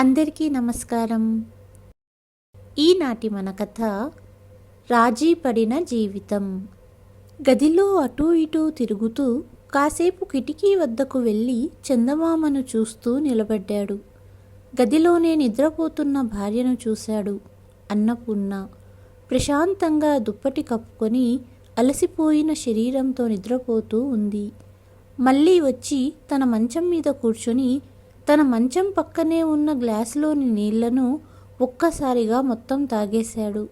అందరికీ నమస్కారం. ఈనాటి మన కథ రాజీ పడిన జీవితం. గదిలో అటూ ఇటూ తిరుగుతూ కాసేపు కిటికీ వద్దకు వెళ్ళి చందమామను చూస్తూ నిలబడ్డాడు. గదిలోనే నిద్రపోతున్న భార్యను చూశాడు. అన్నపూర్ణ ప్రశాంతంగా దుప్పటి కప్పుకొని అలసిపోయిన శరీరంతో నిద్రపోతూ ఉంది. మళ్ళీ వచ్చి తన మంచం మీద కూర్చొని తన మంచం పక్కనే ఉన్న గ్లాసులోని నీళ్ళను ఒక్కసారిగా మొత్తం తాగేశాడు.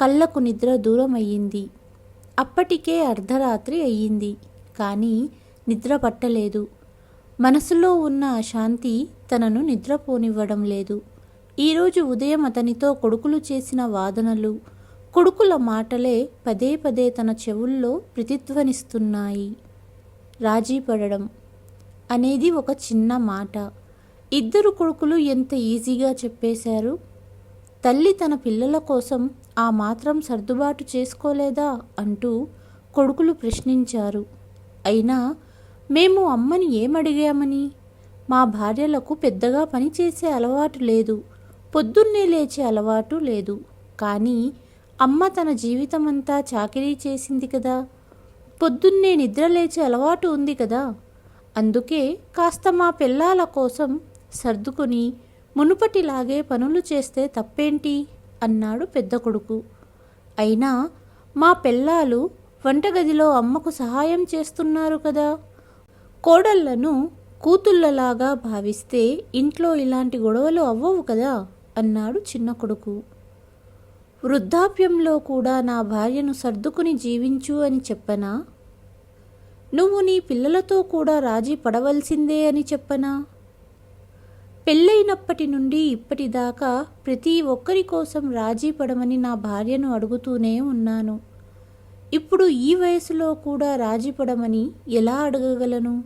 కళ్ళకు నిద్ర దూరం అయ్యింది అప్పటికే అర్ధరాత్రి అయ్యింది కానీ నిద్ర పట్టలేదు. మనసులో ఉన్న అశాంతి తనను నిద్రపోనివ్వడం లేదు. ఈరోజు ఉదయం అతనితో కొడుకులు చేసిన వాదనలు కొడుకుల మాటలే పదే పదే తన చెవుల్లో ప్రతిధ్వనిస్తున్నాయి. రాజీ పడడం అనేది ఒక చిన్న మాట. ఇద్దరు కొడుకులు ఎంత ఈజీగా చెప్పేశారు? తల్లి తన పిల్లల కోసం ఆ మాత్రం సర్దుబాటు చేసుకోలేదా? అంటూ కొడుకులు ప్రశ్నించారు. అయినా మేము అమ్మని ఏమడిగామని? మా భార్యలకు పెద్దగా పనిచేసే అలవాటు లేదు. పొద్దున్నే లేచే అలవాటు లేదు. కానీ అమ్మ తన జీవితమంతా చాకిరీ చేసింది కదా? పొద్దున్నే నిద్ర లేచే అలవాటు ఉంది కదా? అందుకే కాస్త మా పిల్లాల కోసం సర్దుకుని మునుపటిలాగే పనులు చేస్తే తప్పేంటి? అన్నాడు పెద్ద కొడుకు. అయినా మా పిల్లాలు వంటగదిలో అమ్మకు సహాయం చేస్తున్నారు కదా. కోడళ్ళను కూతుళ్ళలాగా భావిస్తే ఇంట్లో ఇలాంటి గొడవలు అవ్వవు కదా? అన్నాడు చిన్న కొడుకు. వృద్ధాప్యంలో కూడా నా భార్యను సర్దుకుని జీవించు అని చెప్పనా? నువ్వు నీ పిల్లలతో కూడా రాజీ పడవలసిందే అని చెప్పనా? పెళ్ళైనప్పటి నుండి ఇప్పటిదాకా ప్రతి ఒక్కరి కోసం రాజీ పడమని నా భార్యను అడుగుతూనే ఉన్నాను. ఇప్పుడు ఈ వయసులో కూడా రాజీ పడమని ఎలా అడగగలను?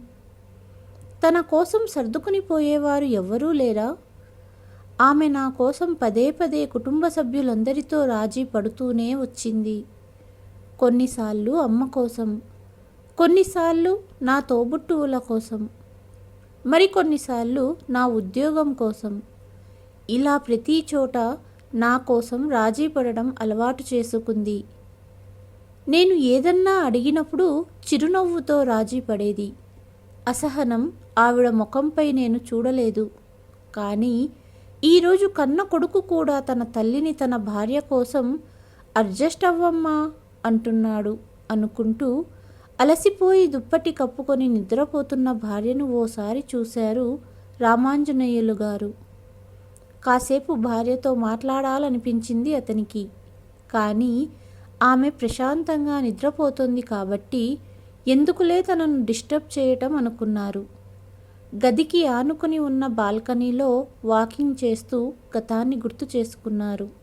తన కోసం సర్దుకుని పోయేవారు ఎవ్వరూ లేరా? ఆమె నా కోసం పదే పదే కుటుంబ సభ్యులందరితో రాజీ పడుతూనే వచ్చింది. కొన్నిసార్లు అమ్మ కోసం కొన్నిసార్లు నా తోబుట్టువుల కోసం మరికొన్నిసార్లు నా ఉద్యోగం కోసం. ఇలా ప్రతి చోట నా కోసం రాజీ పడడం అలవాటు చేసుకుంది. నేను ఏదన్నా అడిగినప్పుడు చిరునవ్వుతో రాజీ పడేది. అసహనం ఆవిడ ముఖంపై నేను చూడలేదు. కానీ ఈరోజు కన్న కొడుకు కూడా తన తల్లిని తన భార్య కోసం అడ్జస్ట్ అవ్వమ్మా అంటున్నాడు అనుకుంటూ అలసిపోయి దుప్పటి కప్పుకొని నిద్రపోతున్న భార్యను ఓసారి చూశారు రామాంజనేయులు గారు. కాసేపు భార్యతో మాట్లాడాలనిపించింది అతనికి. కానీ ఆమె ప్రశాంతంగా నిద్రపోతుంది కాబట్టి ఎందుకులే తనను డిస్టర్బ్ చేయటం అనుకున్నారు. గదికి ఆనుకుని ఉన్న బాల్కనీలో వాకింగ్ చేస్తూ గతాన్ని గుర్తు చేసుకున్నారు.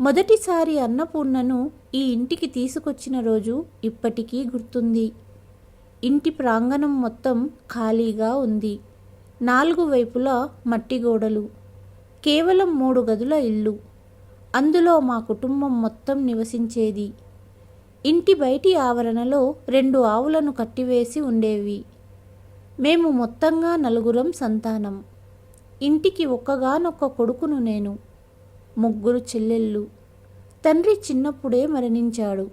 మొదటిసారి అన్నపూర్ణను ఈ ఇంటికి తీసుకొచ్చిన రోజు ఇప్పటికీ గుర్తుంది. ఇంటి ప్రాంగణం మొత్తం ఖాళీగా ఉంది. నాలుగు వైపులా మట్టి గోడలు కేవలం మూడు గదుల ఇల్లు. అందులో మా కుటుంబం మొత్తం నివసించేది. ఇంటి బయటి ఆవరణలో రెండు ఆవులను కట్టివేసి ఉండేవి. మేము మొత్తంగా నలుగురం సంతానం. ఇంటికి ఒక్కగానొక్క కొడుకును నేను. ముగ్గురు చెల్లెళ్ళు. తండ్రి చిన్నప్పుడే మరణించాడు.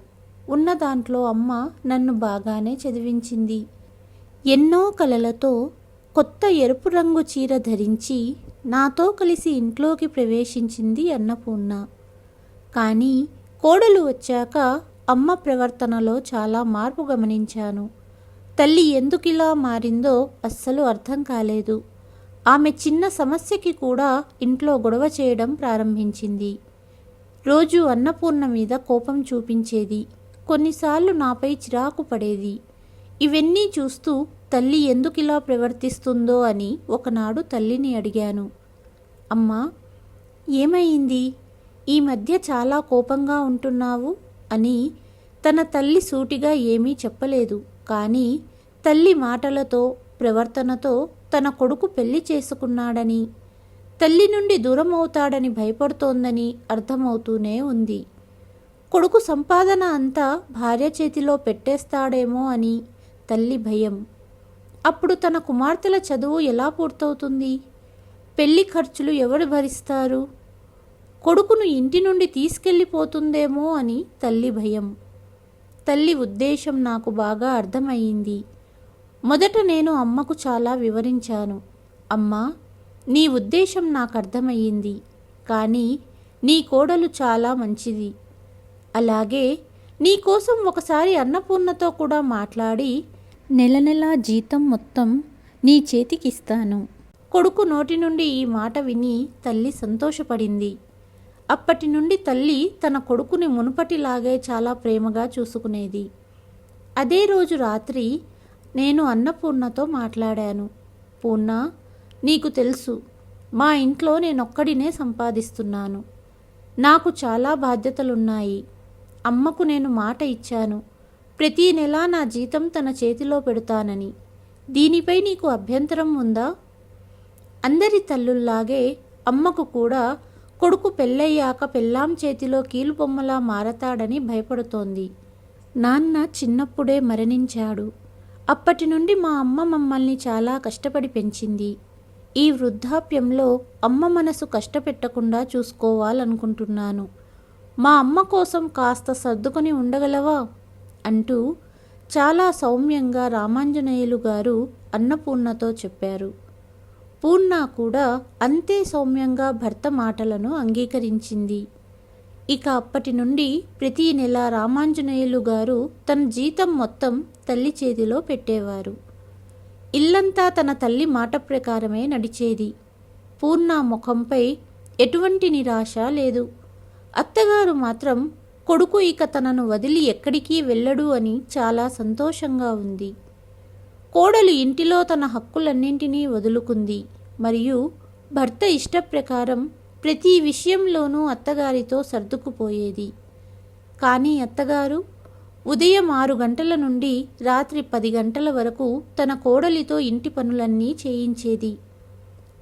ఉన్న దాంట్లో అమ్మ నన్ను బాగానే చదివించింది. ఎన్నో కలలతో కొత్త ఎరుపు రంగు చీర ధరించి నాతో కలిసి ఇంట్లోకి ప్రవేశించింది అన్నపూర్ణ. కానీ కోడలు వచ్చాక అమ్మ ప్రవర్తనలో చాలా మార్పు గమనించాను. తల్లి ఎందుకిలా మారిందో అస్సలు అర్థం కాలేదు. ఆమె చిన్న సమస్యకి కూడా ఇంట్లో గొడవ చేయడం ప్రారంభించింది. రోజు అన్నపూర్ణ మీద కోపం చూపించేది. కొన్నిసార్లు నాపై చిరాకు పడేది. ఇవన్నీ చూస్తూ తల్లి ఎందుకిలా ప్రవర్తిస్తుందో అని ఒకనాడు తల్లిని అడిగాను. అమ్మా ఏమైంది? ఈ మధ్య చాలా కోపంగా ఉంటున్నావు అని తన తల్లి సూటిగా ఏమీ చెప్పలేదు. కానీ తల్లి మాటలతో ప్రవర్తనతో తన కొడుకు పెళ్ళి చేసుకున్నాడని తల్లి నుండి దూరం అవుతాడని భయపడుతోందని అర్థమవుతూనే ఉంది. కొడుకు సంపాదన అంతా భార్య చేతిలో పెట్టేస్తాడేమో అని తల్లి భయం. అప్పుడు తన కుమార్తెల చదువు ఎలా పూర్తవుతుంది? పెళ్ళి ఖర్చులు ఎవరు భరిస్తారు? కొడుకును ఇంటి నుండి తీసుకెళ్ళిపోతుందేమో అని తల్లి భయం. తల్లి ఉద్దేశం నాకు బాగా అర్థమయ్యింది మొదట నేను అమ్మకు చాలా వివరించాను. అమ్మా నీ ఉద్దేశం నాకు అర్థమయ్యింది కానీ నీ కోడలు చాలా మంచిది. అలాగే నీకోసం ఒకసారి అన్నపూర్ణతో కూడా మాట్లాడి నెల నెలా జీతం మొత్తం నీ చేతికిస్తాను. కొడుకు నోటి నుండి ఈ మాట విని తల్లి సంతోషపడింది. అప్పటి నుండి తల్లి తన కొడుకుని మునుపటిలాగే చాలా ప్రేమగా చూసుకునేది. అదే రోజు రాత్రి నేను అన్నపూర్ణతో మాట్లాడాను. పూర్ణ నీకు తెలుసు మా ఇంట్లో నేనొక్కడినే సంపాదిస్తున్నాను. నాకు చాలా బాధ్యతలున్నాయి. అమ్మకు నేను మాట ఇచ్చాను. ప్రతీ నెలా నా జీతం తన చేతిలో పెడతానని. దీనిపై నీకు అభ్యంతరం ఉందా? అందరి తల్లుల్లాగే అమ్మకు కూడా కొడుకు పెళ్ళయ్యాక పెళ్ళాం చేతిలో కీలుబొమ్మలా మారతాడని భయపడుతోంది. నాన్న చిన్నప్పుడే మరణించాడు. అప్పటి నుండి మా అమ్మ మమ్మల్ని చాలా కష్టపడి పెంచింది. ఈ వృద్ధాప్యంలో అమ్మ మనసు కష్టపెట్టకుండా చూసుకోవాలనుకుంటున్నాను. మా అమ్మ కోసం కాస్త సర్దుకొని ఉండగలవా? అంటూ చాలా సౌమ్యంగా రామాంజనేయులు గారు అన్నపూర్ణతో చెప్పారు. పూర్ణ కూడా అంతే సౌమ్యంగా భర్త మాటలను అంగీకరించింది. ఇక అప్పటి నుండి ప్రతి నెల రామాంజనేయులు గారు తన జీతం మొత్తం తల్లి చేతిలో పెట్టేవారు. ఇల్లంతా తన తల్లి మాట ప్రకారమే నడిచేది. పూర్ణ ముఖంపై ఎటువంటి నిరాశ లేదు. అత్తగారు మాత్రం కొడుకు ఇక తనను వదిలి ఎక్కడికి వెళ్ళడు అని చాలా సంతోషంగా ఉంది. కోడలు ఇంటిలో తన హక్కులన్నింటినీ వదులుకుంది. మరియు భర్త ఇష్టప్రకారం ప్రతి విషయంలోనూ అత్తగారితో సర్దుకుపోయేది. కానీ అత్తగారు ఉదయం ఆరు గంటల నుండి రాత్రి పది గంటల వరకు తన కోడలితో ఇంటి పనులన్నీ చేయించేది.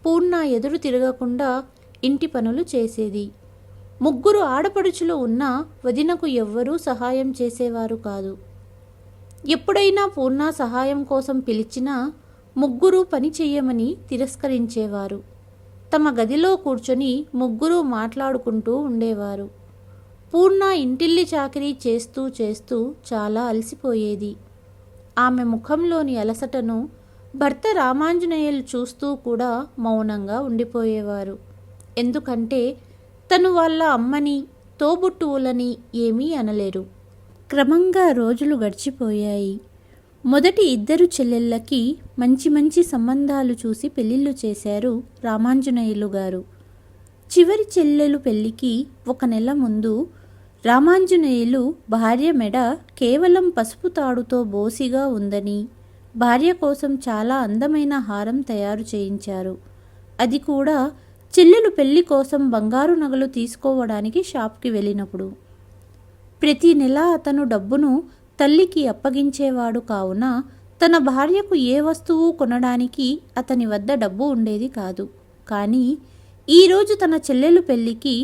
పూర్ణ ఎదురు తిరగకుండా ఇంటి పనులు చేసేది. ముగ్గురు ఆడపడుచులు ఉన్నా వదినకు ఎవ్వరూ సహాయం చేసేవారు కాదు. ఎప్పుడైనా పూర్ణ సహాయం కోసం పిలిచినా ముగ్గురు పని చెయ్యమని తిరస్కరించేవారు. తమ గదిలో కూర్చొని ముగ్గురు మాట్లాడుకుంటూ ఉండేవారు. పూర్ణ ఇంటిల్లి చాకరీ చేస్తూ చేస్తూ చాలా అలసిపోయేది. ఆమె ముఖంలోని అలసటను భర్త రామాంజనేయులు చూస్తూ కూడా మౌనంగా ఉండిపోయేవారు. ఎందుకంటే తను వాళ్ళ అమ్మని తోబుట్టువులని ఏమీ అనలేరు. క్రమంగా రోజులు గడిచిపోయాయి. మొదటి ఇద్దరు చెల్లెళ్ళకి మంచి మంచి సంబంధాలు చూసి పెళ్ళిళ్ళు చేశారు రామాంజనేయులు గారు. చివరి చెల్లెలు పెళ్ళికి ఒక నెల ముందు రామాంజనేయులు భార్య మెడ కేవలం పసుపు తాడుతో బోసిగా ఉందని భార్య కోసం చాలా అందమైన హారం తయారు చేయించారు. అది కూడా చెల్లెలు పెళ్ళి కోసం బంగారు నగలు తీసుకోవడానికి షాప్కి వెళ్ళినప్పుడు. ప్రతి నెల అతను డబ్బును తల్లికి అప్పగించేవాడు కావున తన భార్యకు ఏ వస్తువు కొనడానికి అతని వద్ద డబ్బు ఉండేది కాదు. కానీ ఈరోజు తన చెల్లెలు పెళ్ళికి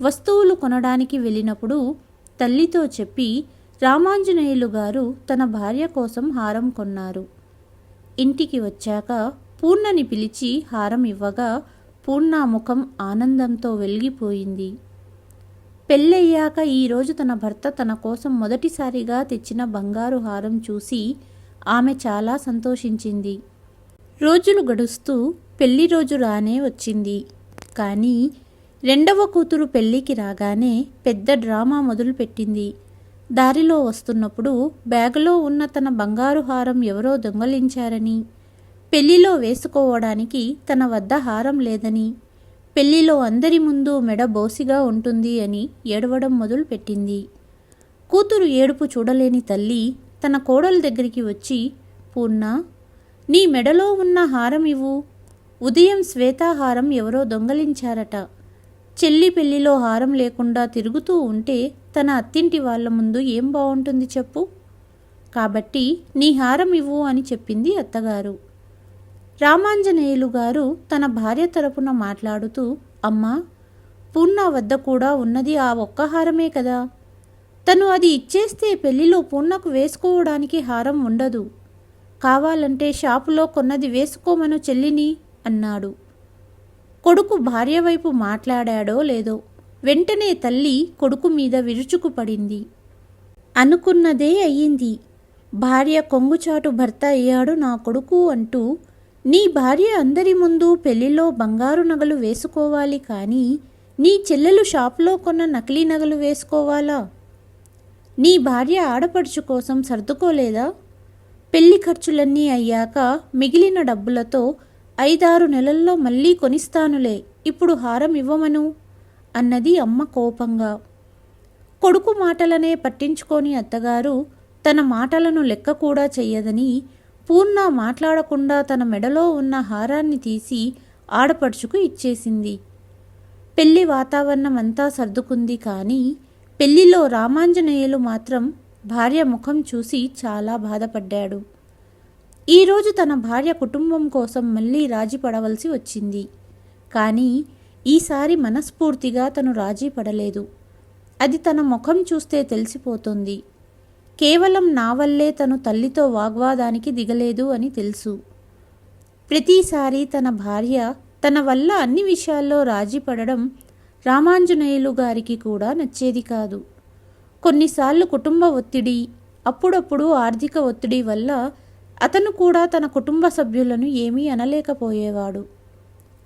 వస్తువులు కొనడానికి వెళ్ళినప్పుడు తల్లితో చెప్పి రామాంజనేయులు గారు తన భార్య కోసం హారం కొన్నారు. ఇంటికి వచ్చాక పూర్ణని పిలిచి హారం ఇవ్వగా పూర్ణ ముఖం ఆనందంతో వెలిగిపోయింది. పెళ్ళయ్యాక ఈరోజు తన భర్త తన కోసం మొదటిసారిగా తెచ్చిన బంగారు హారం చూసి ఆమె చాలా సంతోషించింది. రోజులు గడుస్తూ పెళ్ళి రోజు రానే వచ్చింది. కానీ రెండవ కూతురు పెళ్ళికి రాగానే పెద్ద డ్రామా మొదలుపెట్టింది. దారిలో వస్తున్నప్పుడు బ్యాగులో ఉన్న తన బంగారు హారం ఎవరో దొంగలించారని పెళ్ళిలో వేసుకోవడానికి తన వద్ద హారం లేదని పెళ్ళిలో అందరి ముందు మెడ బోసిగా ఉంటుంది అని ఏడవడం మొదలుపెట్టింది. కూతురు ఏడుపు చూడలేని తల్లి తన కోడల దగ్గరికి వచ్చి పూర్ణ నీ మెడలో ఉన్న హారం ఇవ్వు. ఉదయం శ్వేతాహారం ఎవరో దొంగలించారట. చెల్లి పెళ్ళిలో హారం లేకుండా తిరుగుతూ ఉంటే తన అత్తింటి వాళ్ళ ముందు ఏం బాగుంటుంది చెప్పు. కాబట్టి నీ హారం ఇవ్వు అని చెప్పింది అత్తగారు. రామాంజనేయులు గారు తన భార్య తరపున మాట్లాడుతూ అమ్మా పూర్ణ వద్ద కూడా ఉన్నది ఆ ఒక్క హారమే కదా. తను అది ఇచ్చేస్తే పెళ్ళిలో పూర్ణకు వేసుకోవడానికి హారం ఉండదు. కావాలంటే షాపులో కొన్నది వేసుకోమను చెల్లిని అన్నాడు. కొడుకు భార్య వైపు మాట్లాడాడో లేదో వెంటనే తల్లి కొడుకు మీద విరుచుకుపడింది అనుకున్నదే అయ్యింది. భార్య కొంగుచాటు భర్త అయ్యాడు నా కొడుకు అంటూ నీ భార్య అందరి ముందు పెళ్ళిలో బంగారు నగలు వేసుకోవాలి కానీ నీ చెల్లెలు షాప్లో కొన్న నకిలీ నగలు వేసుకోవాలా? నీ భార్య ఆడపడుచు కోసం సర్దుకోలేదా? పెళ్ళి ఖర్చులన్నీ అయ్యాక మిగిలిన డబ్బులతో ఐదారు నెలల్లో మళ్ళీ కొనిస్తానులే ఇప్పుడు హారం ఇవ్వమను? అన్నది అమ్మ కోపంగా. కొడుకు మాటలనే పట్టించుకోని అత్తగారు తన మాటలను లెక్క కూడా చెయ్యదని పూర్ణ మాట్లాడకుండా తన మెడలో ఉన్న హారాన్ని తీసి ఆడపడుచుకు ఇచ్చేసింది. పెళ్ళి వాతావరణం అంతా సర్దుకుంది కానీ పెళ్ళిలో రామాంజనేయులు మాత్రం భార్య ముఖం చూసి చాలా బాధపడ్డాడు. ఈరోజు తన భార్య కుటుంబం కోసం మళ్ళీ రాజీ పడవలసి వచ్చింది. కానీ ఈసారి మనస్ఫూర్తిగా తను రాజీ పడలేదు. అది తన ముఖం చూస్తే తెలిసిపోతుంది. కేవలం నా వల్లే తను తల్లితో వాగ్వాదానికి దిగలేదు అని తెలుసు. ప్రతిసారి తన భార్య తన వల్ల అన్ని విషయాల్లో రాజీ పడడం రామాంజనేయులు గారికి కూడా నచ్చేది కాదు. కొన్నిసార్లు కుటుంబ ఒత్తిడి అప్పుడప్పుడు ఆర్థిక ఒత్తిడి వల్ల అతను కూడా తన కుటుంబ సభ్యులను ఏమీ అనలేకపోయేవాడు.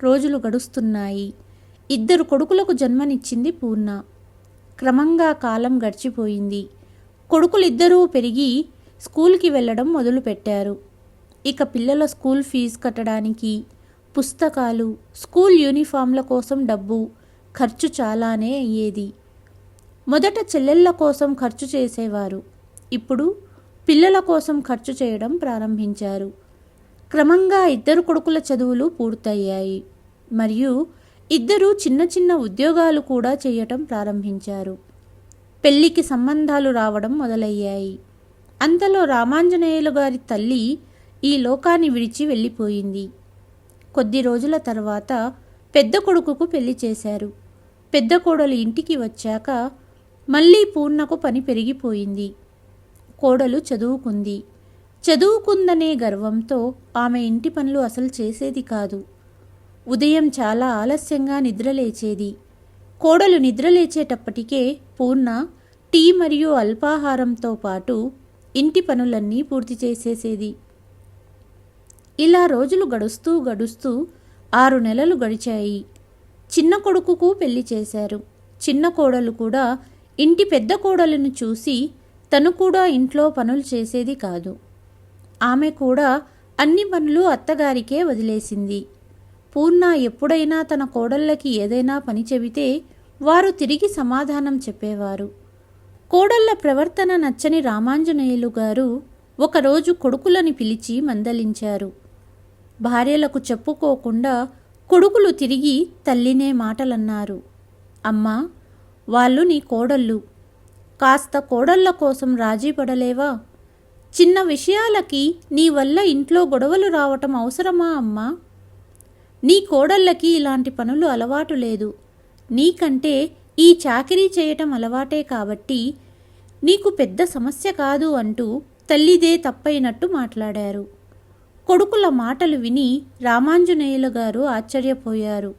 రోజులు గడుస్తున్నాయి. ఇద్దరు కొడుకులకు జన్మనిచ్చింది పూర్ణ. క్రమంగా కాలం గడిచిపోయింది. కొడుకులిద్దరూ పెరిగి స్కూల్కి వెళ్ళడం మొదలుపెట్టారు. ఇక పిల్లల స్కూల్ ఫీజు కట్టడానికి పుస్తకాలు స్కూల్ యూనిఫామ్ల కోసం డబ్బు ఖర్చు చాలానే అయ్యేది. మొదట చెల్లెళ్ళ కోసం ఖర్చు చేసేవారు. ఇప్పుడు పిల్లల కోసం ఖర్చు చేయడం ప్రారంభించారు. క్రమంగా ఇద్దరు కొడుకుల చదువులు పూర్తయ్యాయి. మరియు ఇద్దరు చిన్న చిన్న ఉద్యోగాలు కూడా చేయటం ప్రారంభించారు. పెళ్ళికి సంబంధాలు రావడం మొదలయ్యాయి. అంతలో రామాంజనేయులు గారి తల్లి ఈ లోకాన్ని విడిచి వెళ్ళిపోయింది. కొద్ది రోజుల తర్వాత పెద్ద కొడుకుకు పెళ్ళి చేశారు. పెద్ద కోడలు ఇంటికి వచ్చాక మళ్ళీ పూర్ణకు పని పెరిగిపోయింది. కోడలు చదువుకుంది. చదువుకుందనే గర్వంతో ఆమె ఇంటి పనులు అసలు చేసేది కాదు. ఉదయం చాలా ఆలస్యంగా నిద్రలేచేది. కోడలు నిద్రలేచేటప్పటికే పూర్ణ టీ మరియు అల్పాహారంతో పాటు ఇంటి పనులన్నీ పూర్తి చేసేసేది. ఇలా రోజులు గడుస్తూ గడుస్తూ ఆరు నెలలు గడిచాయి. చిన్న కొడుకుకు పెళ్ళి చేశారు. చిన్న కోడలు కూడా ఇంటి పెద్ద కోడలను చూసి తను కూడా ఇంట్లో పనులు చేసేది కాదు. ఆమె కూడా అన్ని పనులు అత్తగారికే వదిలేసింది. పూర్ణ ఎప్పుడైనా తన కోడళ్ళకి ఏదైనా పని చెబితే వారు తిరిగి సమాధానం చెప్పేవారు. కోడళ్ళ ప్రవర్తన నచ్చని రామాంజనేయులు గారు ఒకరోజు కొడుకులని పిలిచి మందలించారు. భార్యలకు చెప్పుకోకుండా కొడుకులు తిరిగి తల్లినే మాటలన్నారు. అమ్మా వాళ్ళు నీ కోడళ్ళు. కాస్త కోడళ్ళ కోసం రాజీ పడలేవా? చిన్న విషయాలకి నీ వల్ల ఇంట్లో గొడవలు రావటం అవసరమా అమ్మా? నీ కోడళ్ళకి ఇలాంటి పనులు అలవాటు లేదు. నీకంటే ఈ చాకిరీ చేయటం అలవాటే కాబట్టి నీకు పెద్ద సమస్య కాదు అంటూ తల్లిదే తప్పైనట్టు మాట్లాడారు. కొడుకుల మాటలు విని రామాంజనేయులు గారు ఆశ్చర్యపోయారు.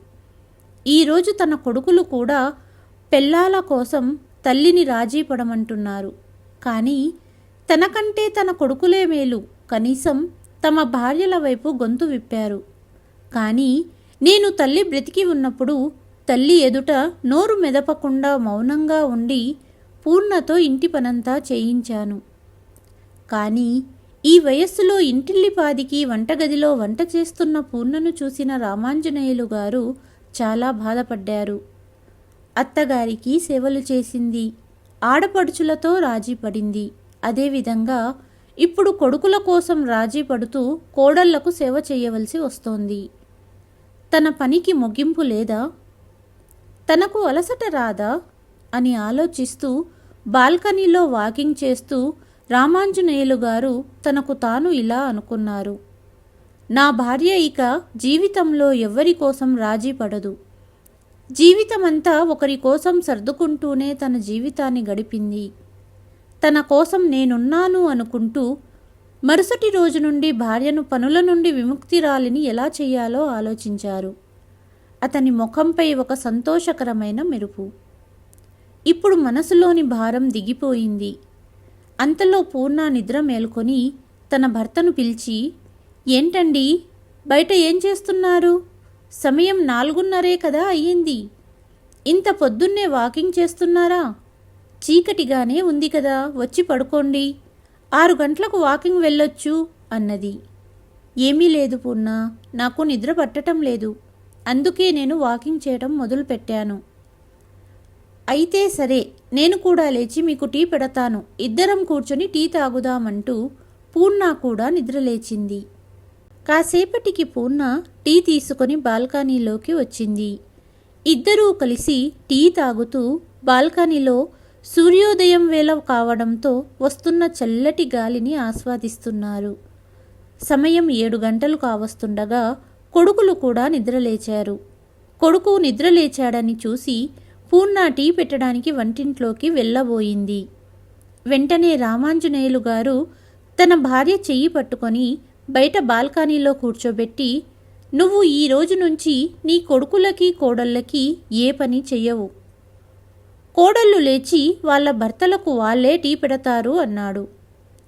ఈరోజు తన కొడుకులు కూడా పెళ్ళాల కోసం తల్లిని రాజీ పడమంటున్నారు. కానీ తనకంటే తన కొడుకులే మేలు. కనీసం తమ భార్యల వైపు గొంతు విప్పారు. కానీ నేను తల్లి బ్రతికి ఉన్నప్పుడు తల్లి ఎదుట నోరు మెదపకుండా మౌనంగా ఉండి పూర్ణతో ఇంటి పనంతా చేయించాను. కానీ ఈ వయస్సులో ఇంటిల్లిపాదికి వంటగదిలో వంట చేస్తున్న పూర్ణను చూసిన రామాంజనేయులు గారు చాలా బాధపడ్డారు. అత్తగారికి సేవలు చేసింది ఆడపడుచులతో రాజీ పడింది. అదేవిధంగా ఇప్పుడు కొడుకుల కోసం రాజీ పడుతూ కోడళ్ళకు సేవ చేయవలసి వస్తోంది. తన పనికి ముగింపు లేదా? తనకు అలసట రాదా? అని ఆలోచిస్తూ బాల్కనీలో వాకింగ్ చేస్తూ రామాంజనేయులు గారు తనకు తాను ఇలా అనుకున్నారు. నా భార్య ఇక జీవితంలో ఎవ్వరి కోసం రాజీ పడదు. జీవితమంతా ఒకరి కోసం సర్దుకుంటూనే తన జీవితాన్ని గడిపింది. తన కోసం నేనున్నాను అనుకుంటూ మరుసటి రోజు నుండి భార్యను పనుల నుండి విముక్తిరాలిని ఎలా చేయాలో ఆలోచించారు. అతని ముఖంపై ఒక సంతోషకరమైన మెరుపు. ఇప్పుడు మనసులోని భారం దిగిపోయింది. అంతలో పూర్ణ నిద్ర మేల్కొని తన భర్తను పిలిచి ఏంటండి? బయట ఏం చేస్తున్నారు? సమయం నాలుగున్నరే కదా అయ్యింది. ఇంత పొద్దున్నే వాకింగ్ చేస్తున్నారా? చీకటిగానే ఉంది కదా వచ్చి పడుకోండి. ఆరు గంటలకు వాకింగ్ వెళ్ళొచ్చు అన్నది. ఏమీ లేదు పూర్ణ నాకు నిద్ర పట్టటం లేదు. అందుకే నేను వాకింగ్ చేయడం మొదలుపెట్టాను. అయితే సరే నేను కూడా లేచి మీకు టీ పెడతాను. ఇద్దరం కూర్చొని టీ తాగుదామంటూ పూర్ణ కూడా నిద్రలేచింది కాసేపటికి పూర్ణ టీ తీసుకొని బాల్కనీలోకి వచ్చింది. ఇద్దరూ కలిసి టీ తాగుతూ బాల్కనీలో సూర్యోదయం వేళ కావడంతో వస్తున్న చల్లటి గాలిని ఆస్వాదిస్తున్నారు. సమయం ఏడు గంటలు కావస్తుండగా కొడుకులు కూడా నిద్రలేచారు. కొడుకు నిద్రలేచాడని చూసి పూర్ణ టీ పెట్టడానికి వంటింట్లోకి వెళ్ళబోయింది. వెంటనే రామాంజనేయులు గారు తన భార్య చెయ్యి పట్టుకొని బయట బాల్కనీలో కూర్చోబెట్టి నువ్వు ఈ రోజు నుంచి నీ కొడుకులకి కోడళ్ళకి ఏ పని చెయ్యవు. కోడళ్ళు లేచి వాళ్ళ భర్తలకు వాళ్ళే టీ పెడతారు అన్నాడు.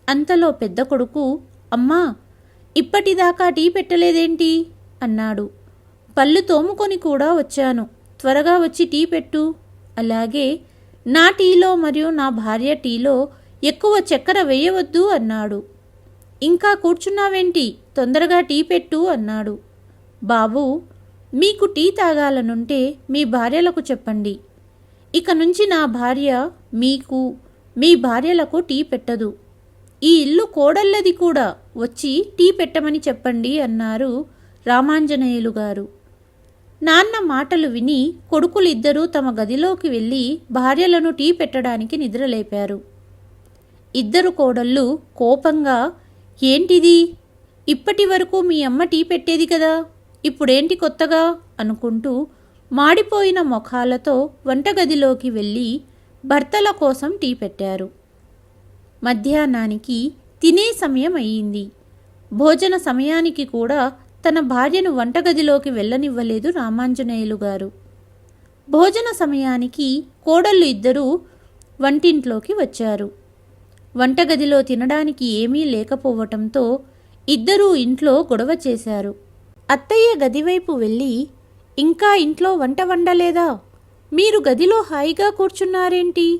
అంతలో పెద్ద కొడుకు అమ్మా ఇప్పటిదాకా టీ పెట్టలేదేంటి? అన్నాడు. పళ్ళు తోముకొని కూడా వచ్చాను. త్వరగా వచ్చి టీ పెట్టు. అలాగే నా టీలో మరియు నా భార్య టీలో ఎక్కువ చక్కెర వేయవద్దు అన్నాడు. ఇంకా కూర్చున్నావేంటి? తొందరగా టీ పెట్టు అన్నాడు. బాబు మీకు టీ తాగాలనుంటే మీ భార్యలకు చెప్పండి. ఇక నుంచి నా భార్య మీకు మీ భార్యలకు టీ పెట్టదు. ఈ ఇల్లు కోడళ్ళది కూడా. వచ్చి టీ పెట్టమని చెప్పండి అన్నారు రామాంజనేయులు గారు. నాన్న మాటలు విని కొడుకులిద్దరూ తమ గదిలోకి వెళ్ళి భార్యలను టీ పెట్టడానికి నిద్రలేపారు. ఇద్దరు కోడళ్ళు కోపంగా ఏంటిది? ఇప్పటి వరకు మీ అమ్మ టీ పెట్టేది కదా? ఇప్పుడేంటి కొత్తగా? అనుకుంటూ మాడిపోయిన ముఖాలతో వంటగదిలోకి వెళ్ళి భర్తల కోసం టీ పెట్టారు. మధ్యాహ్నానికి తినే సమయం అయ్యింది. భోజన సమయానికి కూడా తన భార్యను వంటగదిలోకి వెళ్ళనివ్వలేదు రామాంజనేయులు గారు. భోజన సమయానికి కోడళ్ళు ఇద్దరూ వంటింట్లోకి వచ్చారు. వంటగదిలో తినడానికి ఏమీ లేకపోవటంతో ఇద్దరూ ఇంట్లో గొడవ చేశారు. అత్తయ్య గదివైపు వెళ్ళి ఇంకా ఇంట్లో వంట వండలేదా? మీరు గదిలో హాయిగా కూర్చున్నారేంటి?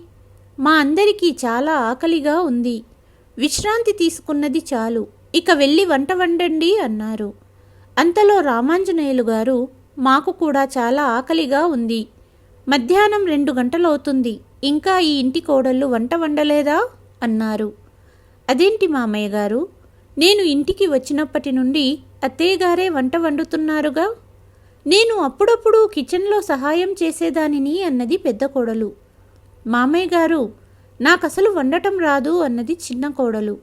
మా అందరికీ చాలా ఆకలిగా ఉంది. విశ్రాంతి తీసుకున్నది చాలు. ఇక వెళ్ళి వంట వండండి అన్నారు. అంతలో రామాంజనేయులు గారు మాకు కూడా చాలా ఆకలిగా ఉంది. మధ్యాహ్నం రెండు గంటలవుతుంది. ఇంకా ఈ ఇంటి కోడళ్ళు వంట వండలేదా? అన్నారు. అదేంటి మామయ్య గారు? నేను ఇంటికి వచ్చినప్పటి నుండి అత్తయ్యగారే వంట వండుతున్నారుగా? నేను అప్పుడప్పుడు కిచెన్లో సహాయం చేసేదానిని అన్నది పెద్ద కోడలు. మామయ్య గారు నాకసలు వండటం రాదు అన్నది చిన్న కోడలు.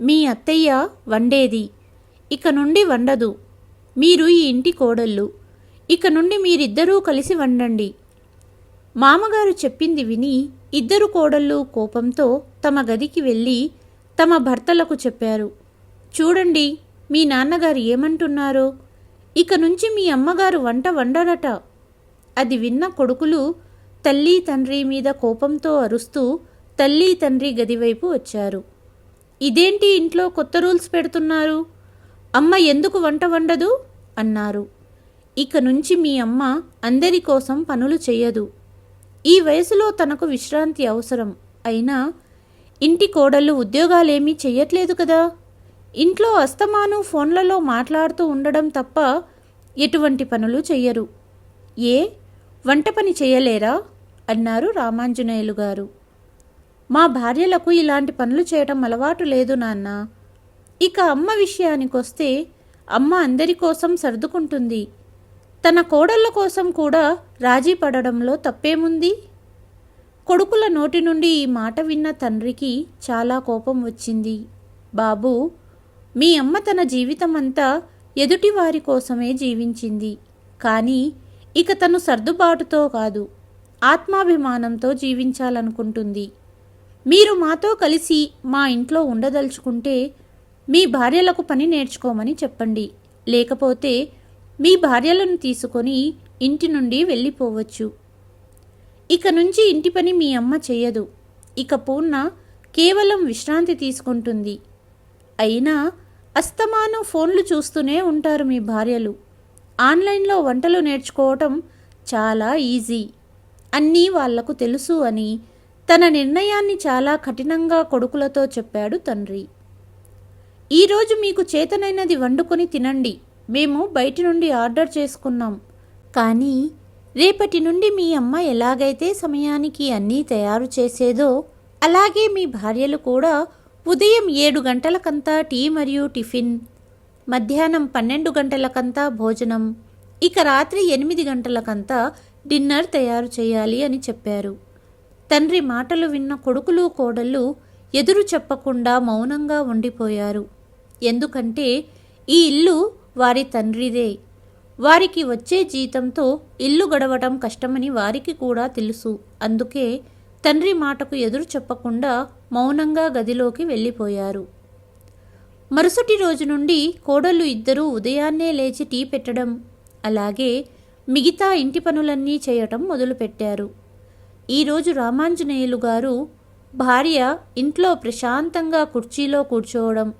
మీ అత్తయ్య వండేది. ఇక నుండి వండదు. మీరు ఈ ఇంటి కోడళ్ళు. ఇక నుండి మీరిద్దరూ కలిసి వండండి. మామగారు చెప్పింది విని ఇద్దరు కోడళ్ళు కోపంతో తమ గదికి వెళ్ళి తమ భర్తలకు చెప్పారు. చూడండి మీ నాన్నగారు ఏమంటున్నారో? ఇక నుంచి మీ అమ్మగారు వంట వండరట. అది విన్న కొడుకులు తల్లి తండ్రి మీద కోపంతో అరుస్తూ తల్లి తండ్రి గదివైపు వచ్చారు. ఇదేంటి ఇంట్లో కొత్త రూల్స్ పెడుతున్నారు? అమ్మ ఎందుకు వంట వండదు? అన్నారు. ఇక నుంచి మీ అమ్మ అందరి కోసం పనులు చెయ్యదు ఈ వయసులో తనకు విశ్రాంతి అవసరం. అయినా ఇంటి కోడళ్ళు ఉద్యోగాలేమీ చెయ్యట్లేదు కదా? ఇంట్లో అస్తమాను ఫోన్లలో మాట్లాడుతూ ఉండడం తప్ప ఎటువంటి పనులు చెయ్యరు. ఏ? వంట పని చేయలేరా? అన్నారు రామాంజనేయులు గారు. మా భార్యలకు ఇలాంటి పనులు చేయడం అలవాటు లేదు నాన్న. ఇక అమ్మ విషయానికొస్తే అమ్మ అందరి కోసం సర్దుకుంటుంది. తన కోడళ్ళ కోసం కూడా రాజీ పడడంలో తప్పేముంది? కొడుకుల నోటి నుండి ఈ మాట విన్న తండ్రికి చాలా కోపం వచ్చింది. బాబు మీ అమ్మ తన జీవితమంతా ఎదుటివారి కోసమే జీవించింది. కానీ ఇక తను సర్దుబాటుతో కాదు ఆత్మాభిమానంతో జీవించాలనుకుంటుంది. మీరు మాతో కలిసి మా ఇంట్లో ఉండదలుచుకుంటే మీ భార్యలకు పని నేర్చుకోమని చెప్పండి. లేకపోతే మీ భార్యలను తీసుకొని ఇంటి నుండి వెళ్ళిపోవచ్చు. ఇక నుంచి ఇంటి పని మీ అమ్మ చేయదు. ఇక పూర్ణ కేవలం విశ్రాంతి తీసుకుంటుంది. అయినా అస్తమానం ఫోన్లు చూస్తూనే ఉంటారు మీ భార్యలు. ఆన్లైన్లో వంటలు నేర్చుకోవటం చాలా ఈజీ. అన్నీ వాళ్ళకు తెలుసు అని తన నిర్ణయాన్ని చాలా కఠినంగా కొడుకులతో చెప్పాడు తండ్రి. ఈరోజు మీకు చేతనైనది వండుకొని తినండి. మేము బయటి నుండి ఆర్డర్ చేసుకున్నాం. కానీ రేపటి నుండి మీ అమ్మ ఎలాగైతే సమయానికి అన్నీ తయారు చేసేదో అలాగే మీ భార్యలు కూడా ఉదయం ఏడు గంటలకంతా టీ మరియు టిఫిన్ మధ్యాహ్నం పన్నెండు గంటలకంతా భోజనం ఇక రాత్రి ఎనిమిది గంటలకంతా డిన్నర్ తయారు చేయాలి అని చెప్పారు. తండ్రి మాటలు విన్న కొడుకులు కోడళ్ళు ఎదురు చెప్పకుండా మౌనంగా ఉండిపోయారు. ఎందుకంటే ఈ ఇల్లు వారి తండ్రిదే. వారికి వచ్చే జీతంతో ఇల్లు గడవటం కష్టమని వారికి కూడా తెలుసు. అందుకే తండ్రి మాటకు ఎదురు చెప్పకుండా మౌనంగా గదిలోకి వెళ్ళిపోయారు. మరుసటి రోజు నుండి కోడళ్ళు ఇద్దరూ ఉదయాన్నే లేచి టీ పెట్టడం అలాగే మిగతా ఇంటి పనులన్నీ చేయటం మొదలుపెట్టారు. ఈరోజు రామాంజనేయులు గారు భార్య ఇంట్లో ప్రశాంతంగా కుర్చీలో కూర్చోవడం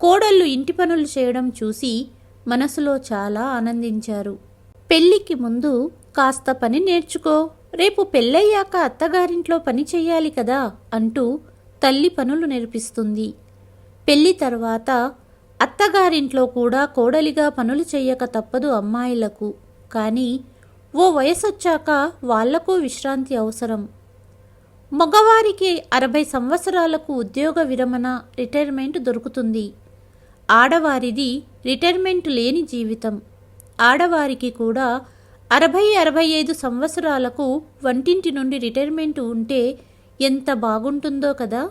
కోడళ్ళు ఇంటి పనులు చేయడం చూసి మనసులో చాలా ఆనందించారు. పెళ్ళికి ముందు కాస్త పని నేర్చుకో రేపు పెళ్ళయ్యాక అత్తగారింట్లో పని చెయ్యాలి కదా అంటూ తల్లి పనులు నేర్పిస్తుంది. పెళ్ళి తర్వాత అత్తగారింట్లో కూడా కోడలిగా పనులు చెయ్యక తప్పదు అమ్మాయిలకు. కానీ ఓ వయసొచ్చాక వాళ్ళకు విశ్రాంతి అవసరం. మగవారికి అరవై సంవత్సరాలకు ఉద్యోగ విరమణ రిటైర్మెంట్ దొరుకుతుంది. ఆడవారిది రిటైర్మెంట్ లేని జీవితం. ఆడవారికి కూడా అరవై అరవై ఐదు సంవత్సరాలకు వంటింటి నుండి రిటైర్మెంట్ ఉంటే ఎంత బాగుంటుందో కదా?